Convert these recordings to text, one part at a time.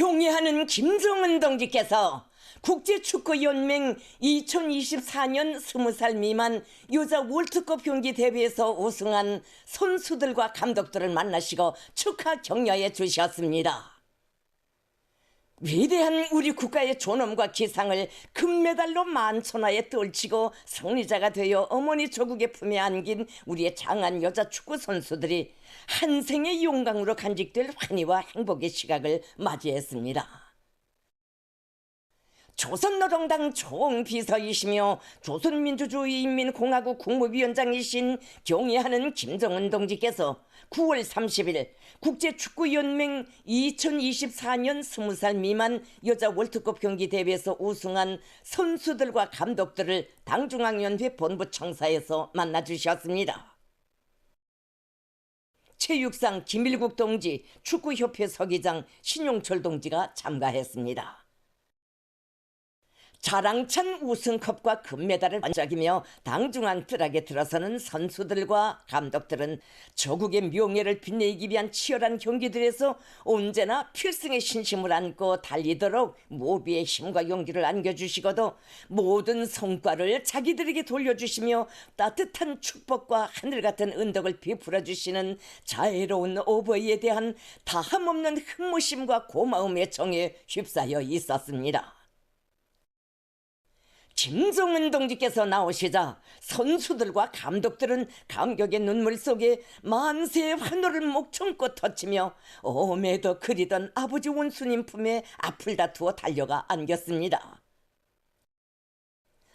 경애하는 김정은 동지께서 국제축구연맹 2024년 20살 미만 여자 월드컵 경기 대회에서 우승한 선수들과 감독들을 만나시고 축하 격려해 주셨습니다. 위대한 우리 국가의 존엄과 기상을 금메달로 만천하에 떨치고 승리자가 되어 어머니 조국의 품에 안긴 우리의 장한 여자 축구 선수들이 한 생의 영광으로 간직될 환희와 행복의 시각을 맞이했습니다. 조선노동당 총비서이시며 조선민주주의인민공화국 국무위원장이신 경애하는 김정은 동지께서 9월 30일 국제축구연맹 2024년 20살 미만 여자 월드컵 경기 대회에서 우승한 선수들과 감독들을 당중앙위원회 본부 청사에서 만나주셨습니다. 체육상 김일국 동지, 축구협회 서기장 신용철 동지가 참가했습니다. 자랑찬 우승컵과 금메달을 반짝이며 당중앙 트랙에 들어서는 선수들과 감독들은 조국의 명예를 빛내기 위한 치열한 경기들에서 언제나 필승의 신심을 안고 달리도록 모비의 힘과 용기를 안겨주시고도 모든 성과를 자기들에게 돌려주시며 따뜻한 축복과 하늘 같은 은덕을 베풀어 주시는 자애로운 오버에 대한 다함없는 흠모심과 고마움의 정에 휩싸여 있었습니다. 김정은 동지께서 나오시자 선수들과 감독들은 감격의 눈물 속에 만세의 환호를 목청껏 터치며 오매도 그리던 아버지 원수님 품에 앞을 다투어 달려가 안겼습니다.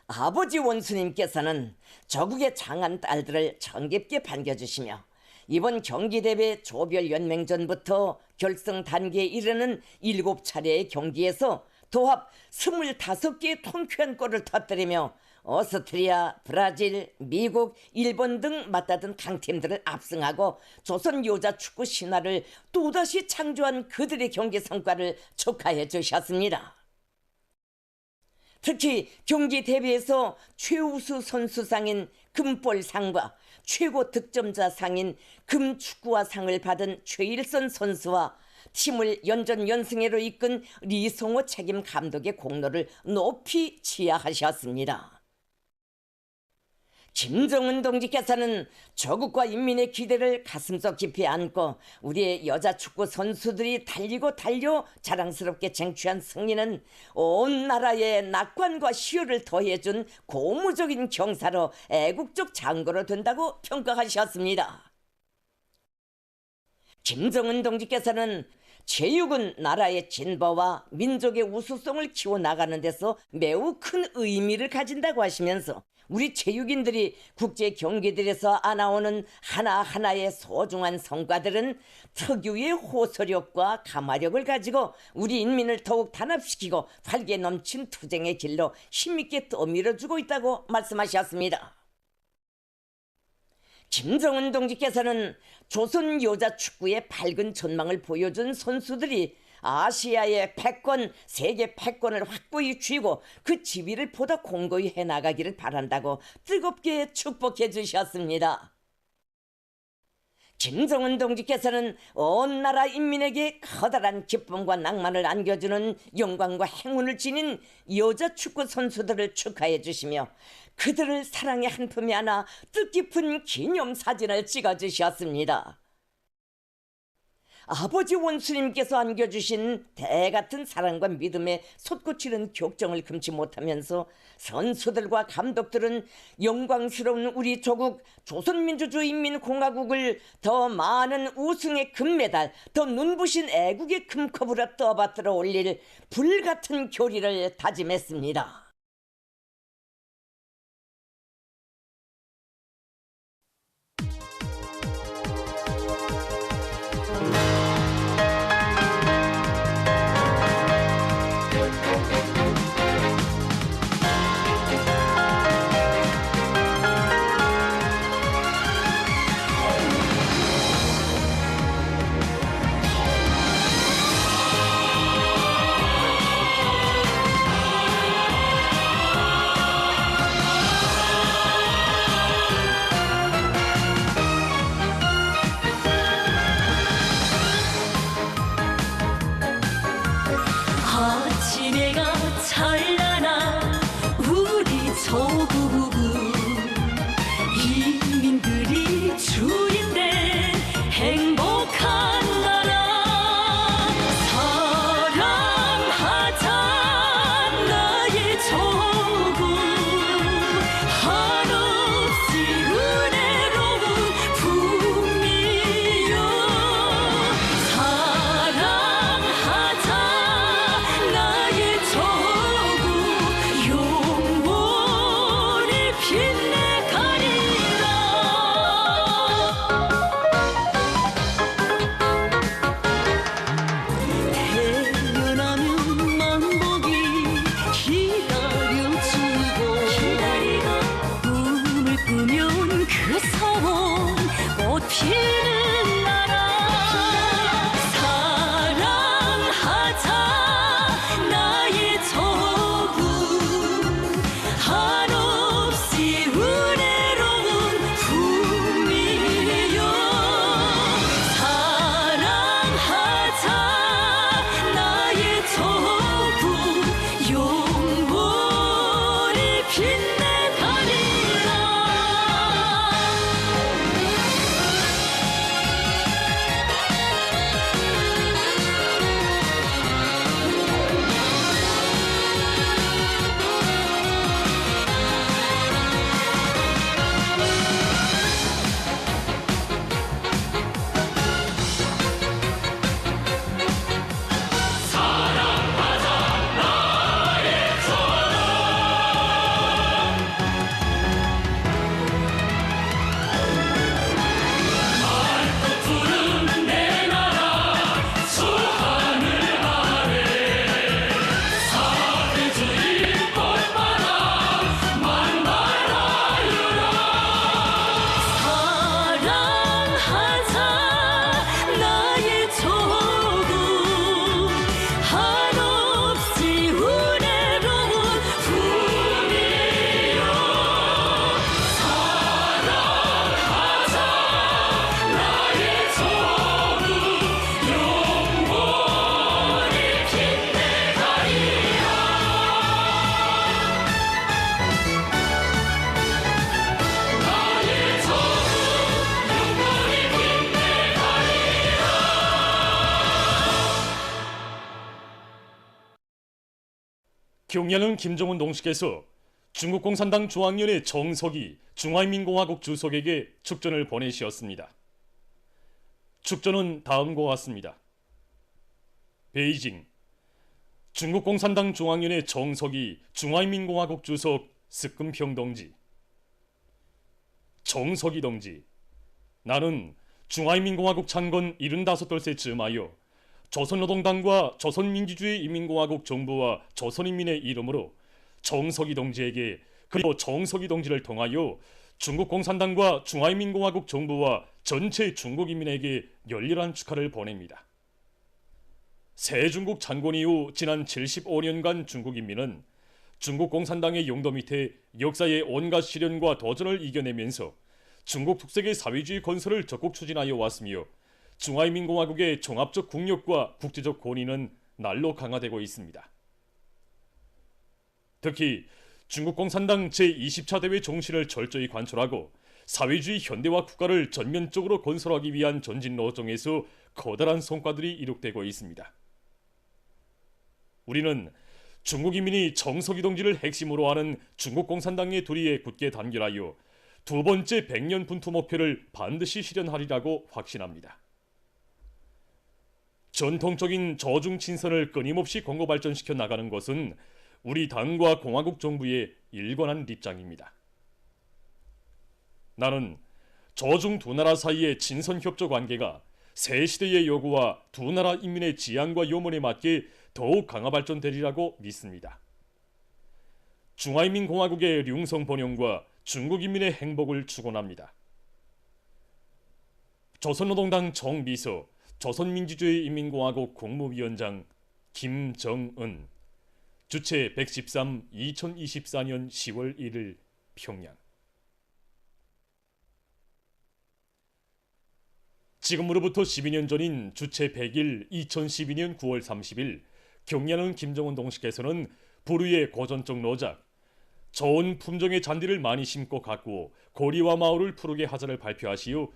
아버지 원수님께서는 저국의 장한 딸들을 정겹게 반겨주시며 이번 경기대회 조별연맹전부터 결승 단계에 이르는 일곱 차례의 경기에서 도합 25개의 통쾌한 골을 터뜨리며 오스트리아, 브라질, 미국, 일본 등 맞다든 강팀들을 압승하고 조선 여자 축구 신화를 또다시 창조한 그들의 경기 성과를 축하해 주셨습니다. 특히 경기 대회에서 최우수 선수상인 금볼상과 최고 득점자상인 금축구화상을 받은 최일선 선수와 팀을 연전 연승회로 이끈 리송호 책임 감독의 공로를 높이 치하하셨습니다. 김정은 동지께서는 조국과 인민의 기대를 가슴속 깊이 안고 우리의 여자 축구 선수들이 달리고 달려 자랑스럽게 쟁취한 승리는 온 나라의 낙관과 시효를 더해준 고무적인 경사로 애국적 장고로 된다고 평가하셨습니다. 김정은 동지께서는 체육은 나라의 진보와 민족의 우수성을 키워나가는 데서 매우 큰 의미를 가진다고 하시면서 우리 체육인들이 국제 경기들에서 안아오는 하나하나의 소중한 성과들은 특유의 호소력과 감화력을 가지고 우리 인민을 더욱 단합시키고 활기에 넘친 투쟁의 길로 힘있게 떠밀어주고 있다고 말씀하셨습니다. 김정은 동지께서는 조선 여자 축구의 밝은 전망을 보여준 선수들이 아시아의 패권, 세계 패권을 확고히 쥐고 그 지위를 보다 공고히 해나가기를 바란다고 뜨겁게 축복해 주셨습니다. 김정은 동지께서는 온 나라 인민에게 커다란 기쁨과 낭만을 안겨주는 영광과 행운을 지닌 여자 축구 선수들을 축하해 주시며 그들을 사랑의 한 품에 안아 뜻깊은 기념 사진을 찍어 주셨습니다. 아버지 원수님께서 안겨주신 대같은 사랑과 믿음에 솟구치는 격정을 금치 못하면서 선수들과 감독들은 영광스러운 우리 조국 조선민주주의인민공화국을 더 많은 우승의 금메달, 더 눈부신 애국의 금컵으로 떠받들어 올릴 불같은 교리를 다짐했습니다. 경야는 김정은 동식에서 중국 공산당 중앙위원회 정석이 중화인민공화국 주석에게 축전을 보내시었습니다. 축전은 다음과 같습니다. 베이징 중국 공산당 중앙위원회 정석이 중화인민공화국 주석 스금평 동지 정석이 동지 나는 중화인민공화국 창건 75돌세 즈음하여 조선노동당과 조선민주주의 인민공화국 정부와 조선인민의 이름으로 정석이 동지에게 그리고 정석이 동지를 통하여 중국 공산당과 중화인민공화국 정부와 전체 중국인민에게 열렬한 축하를 보냅니다. 새중국 창건 이후 지난 75년간 중국인민은 중국 공산당의 용도 밑에 역사의 온갖 시련과 도전을 이겨내면서 중국 특색의 사회주의 건설을 적극 추진하여 왔으며 중화인민공화국의 종합적 국력과 국제적 권위는 날로 강화되고 있습니다. 특히 중국 공산당 제20차 대회 종신을 철저히 관철하고 사회주의 현대화 국가를 전면적으로 건설하기 위한 전진 노정에서 커다란 성과들이 이룩되고 있습니다. 우리는 중국 인민이 정석이 동지를 핵심으로 하는 중국 공산당의 도리에 굳게 단결하여 두 번째 백년 분투 목표를 반드시 실현하리라고 확신합니다. 전통적인 저중 친선을 끊임없이 공고 발전시켜 나가는 것은 우리 당과 공화국 정부의 일관한 입장입니다. 나는 저중 두 나라 사이의 친선 협조 관계가 새 시대의 요구와 두 나라 인민의 지향과 요문에 맞게 더욱 강화 발전되리라고 믿습니다. 중화인민공화국의 융성 번영과 중국 인민의 행복을 축원합니다. 조선노동당 정비서 조선민주주의 인민공화국 국무위원장 김정은 주최 113 2024년 10월 1일 평양. 지금으로부터 12년 전인 주체 100일 2012년 9월 30일 경야는 김정은 동식께서는 부르의 고전적 노작 좋은 품종의 잔디를 많이 심고 가꾸어 고리와 마을을 푸르게 하자를 발표하시어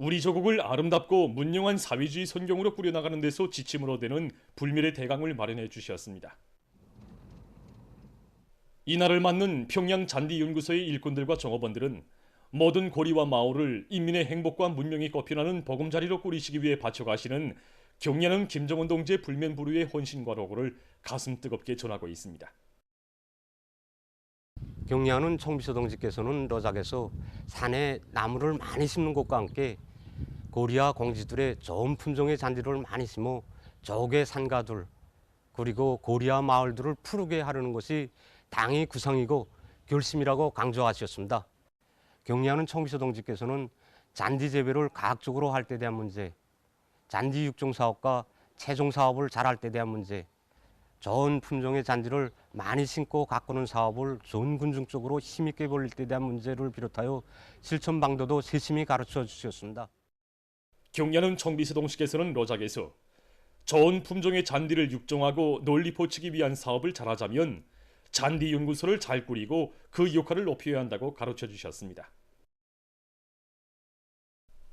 우리 조국을 아름답고 문명한 사회주의 선경으로 꾸려나가는 데서 지침으로 되는 불멸의 대강을 마련해 주셨습니다. 이날을 맞는 평양 잔디 연구소의 일꾼들과 종업원들은 모든 고리와 마을을 인민의 행복과 문명이 꽃피나는 보금자리로 꾸리시기 위해 바쳐가시는 경례는 김정은 동지의 불면 불후의 헌신과 로고를 가슴 뜨겁게 전하고 있습니다. 경리하는 청비서 동지께서는 러작에서 산에 나무를 많이 심는 것과 함께 고리와 공지들의 좋은 품종의 잔디를 많이 심어 조개 산가들 그리고 고리와 마을들을 푸르게 하려는 것이 당의 구상이고 결심이라고 강조하셨습니다. 경리하는 청비서 동지께서는 잔디 재배를 과학적으로 할 때 대한 문제, 잔디 육종 사업과 채종 사업을 잘할 때 대한 문제, 좋은 품종의 잔디를 많이 심고 가꾸는 사업을 좋은 군중적으로 힘있게 벌릴 때 대한 문제를 비롯하여 실천 방도도 세심히 가르쳐 주셨습니다. 경야는 청비서 동식에서는 로작에서 좋은 품종의 잔디를 육종하고 널리 포치기 위한 사업을 잘하자면 잔디 연구소를 잘 꾸리고 그 역할을 높여야 한다고 가르쳐 주셨습니다.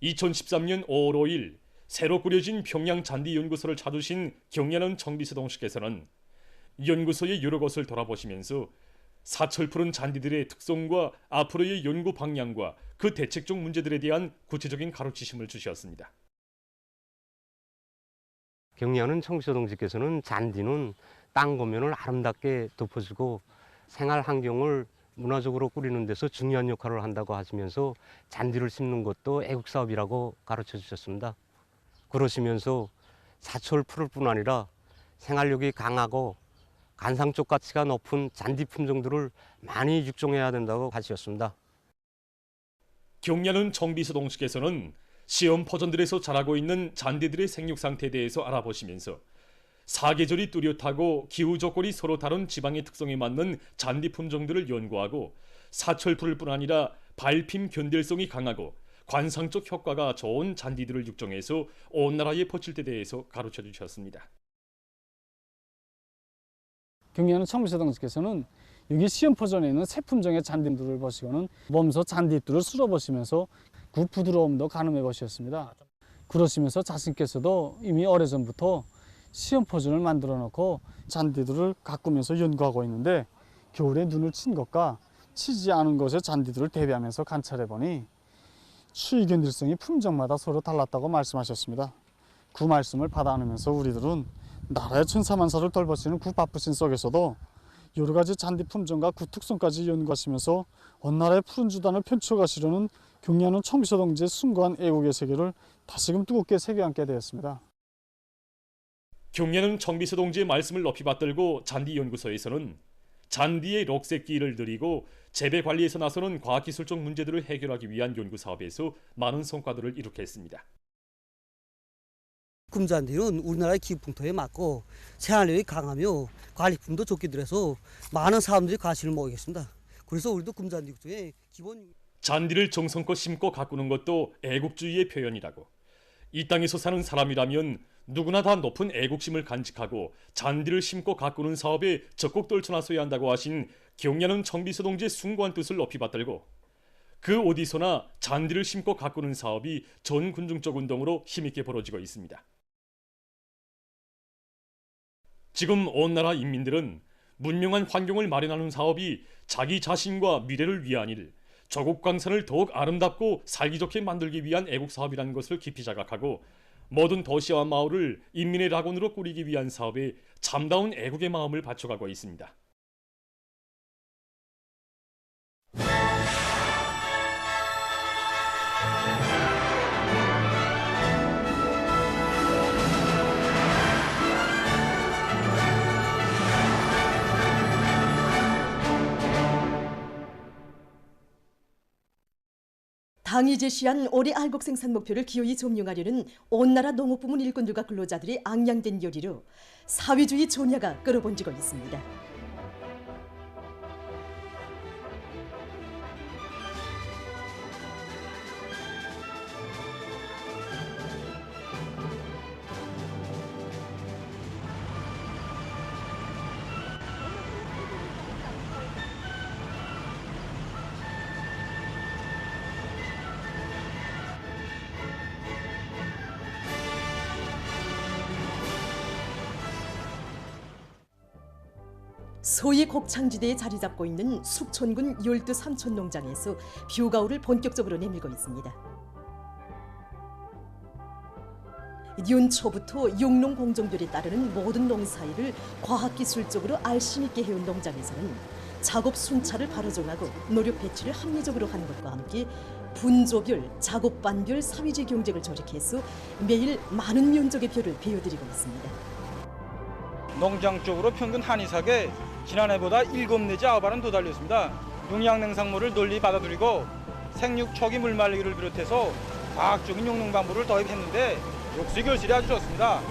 2013년 5월 5일 새로 꾸려진 평양 잔디 연구소를 찾으신 경야는 청비서 동식께서는 연구소의 여러 곳을 돌아보시면서 사철 푸른 잔디들의 특성과 앞으로의 연구 방향과 그 대책적 문제들에 대한 구체적인 가르치심을 주셨습니다. 경리하는 청비서 동지께서는 잔디는 땅 고면을 아름답게 덮어주고 생활 환경을 문화적으로 꾸리는 데서 중요한 역할을 한다고 하시면서 잔디를 심는 것도 애국 사업이라고 가르쳐 주셨습니다. 그러시면서 사철 풀을 뿐 아니라 생활력이 강하고 간상적 가치가 높은 잔디 품종들을 많이 육종해야 된다고 하셨습니다. 경야는 청비서 동식에서는 시험 포전들에서 자라고 있는 잔디들의 생육 상태에 대해서 알아보시면서 사계절이 뚜렷하고 기후 조건이 서로 다른 지방의 특성에 맞는 잔디 품종들을 연구하고 사철풀을 뿐 아니라 발핌 견딜성이 강하고 관상적 효과가 좋은 잔디들을 육종해서 온 나라에 퍼칠 때 대해서 가르쳐 주셨습니다. 경리하는 청비서당께서는 여기 시험포전에 있는 새 품종의 잔디들을 보시고는 몸소 잔디잎들을 쓸어 보시면서 그 부드러움도 가늠해 보셨습니다. 그러시면서 자신께서도 이미 오래전부터 시험 포전을 만들어 놓고 잔디들을 가꾸면서 연구하고 있는데 겨울에 눈을 친 것과 치지 않은 것의 잔디들을 대비하면서 관찰해 보니 추위 견딜성이 품종마다 서로 달랐다고 말씀하셨습니다. 그 말씀을 받아 안으면서 우리들은 나라의 천사만사를 돌보시는 그 바쁘신 속에서도 여러 가지 잔디 품종과 그 특성까지 연구하시면서 원나라의 푸른 주단을 펼쳐가시려는 경리하는 청비서 동지의 숭고한 애국의 세계를 다시금 뜨겁게 새겨안게 되었습니다. 경례는 청비서 동지의 말씀을 높이 받들고 잔디 연구소에서는 잔디의 녹색기를 들이고 재배 관리에서 나서는 과학기술적 문제들을 해결하기 위한 연구 사업에서 많은 성과들을 이룩했습니다. 금잔디는 우리나라의 기후풍토에 맞고 생활력이 강하며 관리품도 좋게 들어서 많은 사람들이 관심을 모으고 있습니다. 그래서 우리도 금잔디 중에 기본 잔디를 정성껏 심고 가꾸는 것도 애국주의의 표현이라고. 이 땅에서 사는 사람이라면 누구나 다 높은 애국심을 간직하고 잔디를 심고 가꾸는 사업에 적극 떨쳐나서야 한다고 하신 경ля는 청비서 동지의 숭고한 뜻을 높이 받들고 그 어디서나 잔디를 심고 가꾸는 사업이 전 군중적 운동으로 힘있게 벌어지고 있습니다. 지금 온 나라 인민들은 문명한 환경을 마련하는 사업이 자기 자신과 미래를 위한 일, 조국 강산을 더욱 아름답고 살기 좋게 만들기 위한 애국 사업이라는 것을 깊이 자각하고 모든 도시와 마을을 인민의 낙원으로 꾸리기 위한 사업에 참다운 애국의 마음을 바쳐가고 있습니다. 당이 제시한 올해 알곡 생산 목표를 기어이 점령하려는 온 나라 농업부문 일꾼들과 근로자들이 앙양된 요리로 사회주의 전야가 끌어번지고 있습니다. 소위 곡창지대에 자리 잡고 있는 숙촌군 열두 삼촌 농장에서 뷰가오를 본격적으로 내밀고 있습니다. 윤초부터 육농 공정들에 따르는 모든 농사일을 과학기술적으로 알심 있게 해온 농장에서는 작업 순차를 바로 정하고 노력 배치를 합리적으로 하는 것과 함께 분조별, 작업반별 사회주의 경쟁을 조직해서 매일 많은 면적의 벼를 베어드리고 있습니다. 농장 쪽으로 평균 한이삭에 지난해보다 7 내지 9알은 더 달렸습니다. 용량 냉상물을 널리 받아들이고 생육 초기 물 말리기를 비롯해서 과학적인 용농 방법을 도입했는데 역시 결실이 아주 좋습니다.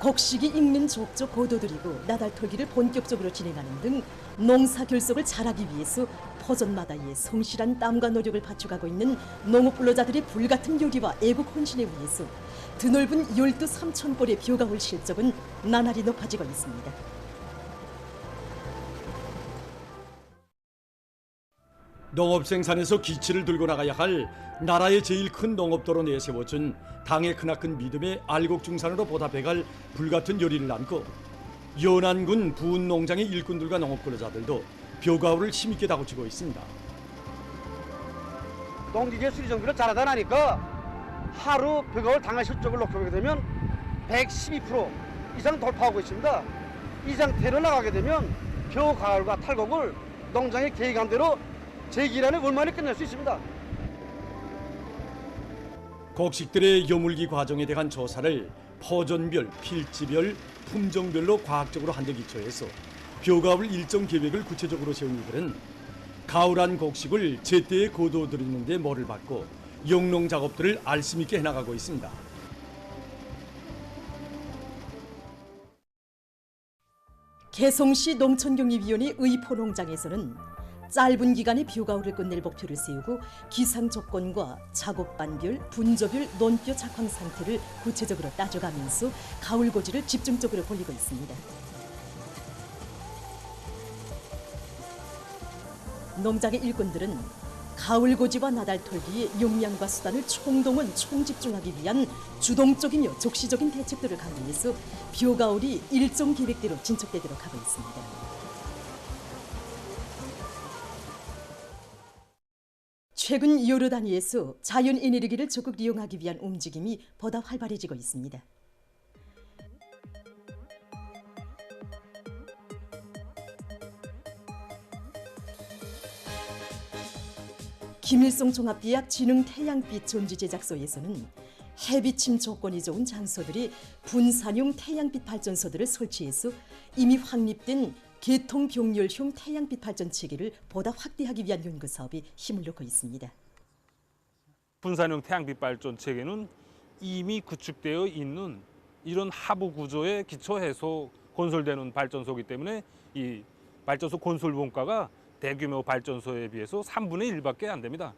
곡식이 익는 족족 고도들이고 나달 털기를 본격적으로 진행하는 등 농사 결속을 잘하기 위해서 포전마다의 성실한 땀과 노력을 바쳐가고 있는 농업 근로자들의 불같은 요리와 애국 헌신에 의해서 드넓은 열두 삼천 골의 벼가올 실적은 나날이 높아지고 있습니다. 농업 생산에서 기치를 들고 나가야 할 나라의 제일 큰 농업도로 내세워준 당의 크나큰 믿음에 알곡중산으로 보답해갈 불같은 요리를 안고 연안군 부은 농장의 일꾼들과 농업근로자들도 벼가울을 힘있게 다구치고 있습니다. 농기계 수리 정비를 잘하다 나니까 하루 벼가울 당할 실적을 놓게 보게 되면 112% 이상 돌파하고 있습니다. 이 상태로 나가게 되면 벼가울과 탈곡을 농장의 계획안대로 제 기간에 원만히 끝낼 수 있습니다. 곡식들의 여물기 과정에 대한 조사를 포전별, 필지별, 품종별로 과학적으로 한데 기초해서 벼가울 일정 계획을 구체적으로 세운 이들은 가을한 곡식을 제때에 거둬들이는 데 mor을 받고 영농 작업들을 알심 있게 해나가고 있습니다. 개성시 농촌경리위원회 의포 농장에서는 짧은 기간에 뷰가울을 끝낼 목표를 세우고 기상 조건과 작업반별, 분조별 논뼈 작황 상태를 구체적으로 따져가면서 가을 고지를 집중적으로 벌리고 있습니다. 농장의 일꾼들은 가을 고지와 나달 털기의 역량과 수단을 총동원 총집중하기 위한 주동적이며 적시적인 대책들을 강구해서 벼가을이 일정 계획대로 진척되도록 하고 있습니다. 최근 여러 단위에서 자연 에너지를 적극 이용하기 위한 움직임이 보다 활발해지고 있습니다. 김일성 종합대학 진흥 태양빛 전지 제작소에서는 해비침 조건이 좋은 장소들이 분산용 태양빛 발전소들을 설치해서 이미 확립된 계통 병렬형 태양빛 발전 체계를 보다 확대하기 위한 연구 사업에 힘을 넣고 있습니다. 분산형 태양빛 발전 체계는 이미 구축되어 있는 이런 하부 구조에 기초해서 건설되는 발전소이기 때문에 이 발전소 건설 원가가 대규모 발전소에 비해서 3분의 1밖에 안 됩니다.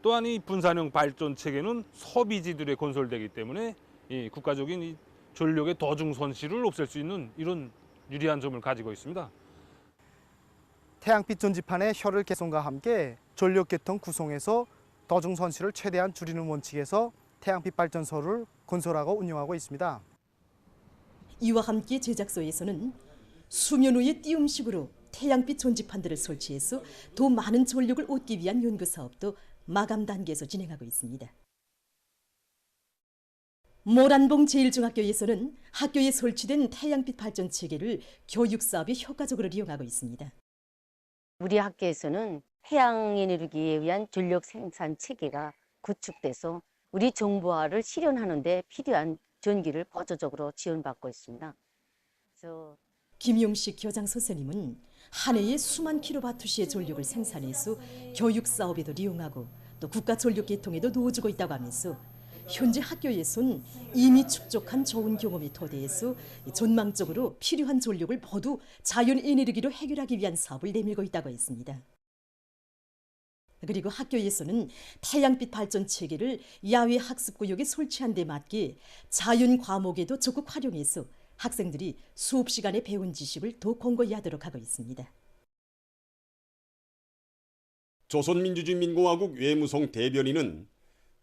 또한 이 분산형 발전 체계는 소비지들에 건설되기 때문에 이 국가적인 이 전력의 더중 손실을 없앨 수 있는 이런 유리한 점을 가지고 있습니다. 태양빛 전지판의 혈을 개선과 함께 전력 계통 구성에서 더중 손실을 최대한 줄이는 원칙에서 태양빛 발전소를 건설하고 운영하고 있습니다. 이와 함께 제작소에서는 수면 위의 띄움식으로 태양빛 전지판들을 설치해서 더 많은 전력을 얻기 위한 연구 사업도 마감 단계에서 진행하고 있습니다. 모란봉 제1중학교에서는 학교에 설치된 태양빛 발전 체계를 교육 사업에 효과적으로 이용하고 있습니다. 우리 학교에서는 태양 에너지에 의한 전력 생산 체계가 구축돼서 우리 정부화를 실현하는 데 필요한 전기를 보조적으로 지원받고 있습니다. 그래서 김용식 교장 선생님은 한 해에 수만 킬로와트시의 전력을 생산해서 교육 사업에도 이용하고 또 국가 전력 계통에도 놓아주고 있다고 하면서 현재 학교에선 이미 축적한 좋은 경험에 토대해서 전망적으로 필요한 전력을 모두 자연 에너지로 해결하기 위한 사업을 내밀고 있다고 했습니다. 그리고 학교에서는 태양빛 발전 체계를 야외 학습 구역에 설치한 데 맞게 자연 과목에도 적극 활용해서 학생들이 수업 시간에 배운 지식을 더 공고히 하도록 하고 있습니다. 조선민주주의민공화국 외무성 대변인은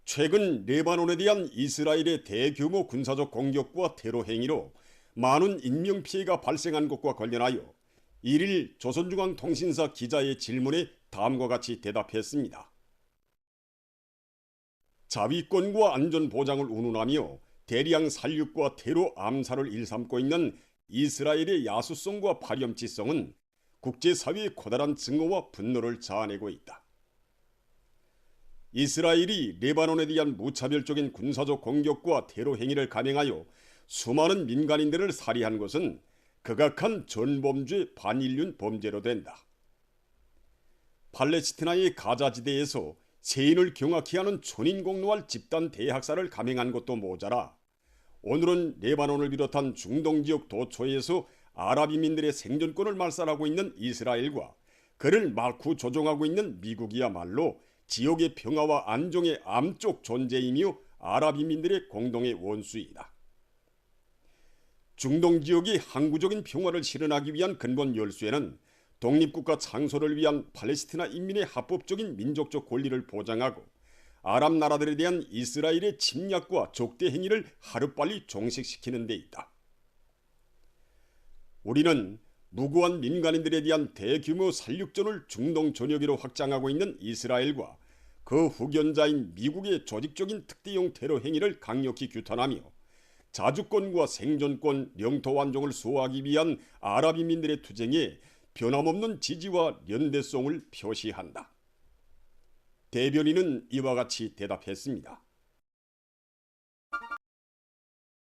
최근 레바논에 대한 이스라엘의 대규모 군사적 공격과 테러 행위로 많은 인명 피해가 발생한 것과 관련하여 1일 조선중앙통신사 기자의 질문에 다음과 같이 대답했습니다. 자위권과 안전 보장을 운운하며 대량 살육과 테러 암살을 일삼고 있는 이스라엘의 야수성과 파렴치성은 국제사회의 커다란 증오와 분노를 자아내고 있다. 이스라엘이 레바논에 대한 무차별적인 군사적 공격과 테러 행위를 감행하여 수많은 민간인들을 살해한 것은 극악한 전범죄 반인륜 범죄로 된다. 팔레스티나의 가자지대에서 세인을 경악히 하는 촌인 공노할 집단 대학살을 감행한 것도 모자라 오늘은 레바논을 비롯한 중동 지역 도처에서 아랍 인민들의 생존권을 말살하고 있는 이스라엘과 그를 마구 조종하고 있는 미국이야말로 지역의 평화와 안정의 암쪽 존재이며 아랍 인민들의 공동의 원수이다. 중동 지역의 항구적인 평화를 실현하기 위한 근본 열쇠는 독립국가 창설을 위한 팔레스티나 인민의 합법적인 민족적 권리를 보장하고 아랍 나라들에 대한 이스라엘의 침략과 적대 행위를 하루빨리 종식시키는 데 있다. 우리는 무고한 민간인들에 대한 대규모 살육전을 중동 전역으로 확장하고 있는 이스라엘과 그 후견자인 미국의 조직적인 특대용 테러 행위를 강력히 규탄하며 자주권과 생존권, 영토 완종을 수호하기 위한 아랍 인민들의 투쟁에 변함없는 지지와 연대성을 표시한다. 대변인은 이와 같이 대답했습니다.